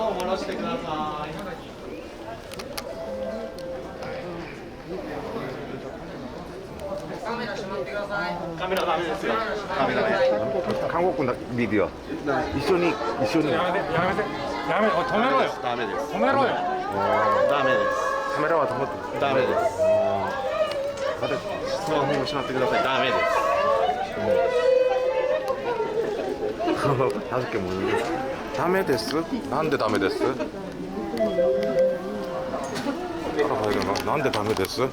を下ろしてください。カメラまってください。カメラダメですよ。カメラね。韓国のビデオ。一緒に一緒に。やめてやめてやめ止めろよ。ダメです。止めろよ。ダメです。カメラは止まって。ダメです。またスマホをしまってください。ダメです。助けもいいです。ダメですなんでダメですあら入るななんでダメですうん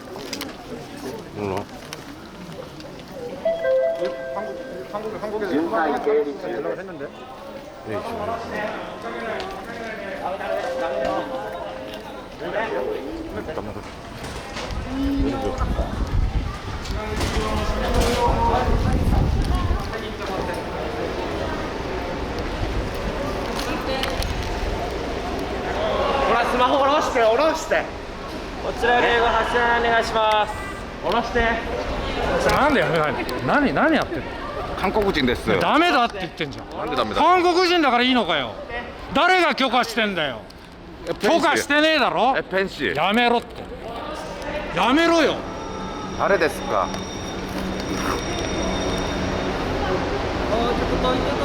巡回整理中です。 네, 네, ほらスマホ下ろして下ろして。こちら英語8お願いします。下ろして。なんでやめないの？何何やってんの？韓国人です。ダメだって言ってんじゃん。なんでダメだ？韓国人だからいいのかよ。誰が許可してんだよ。許可してねえだろ？えペンシやめろって。やめろよ。誰ですか？下ろして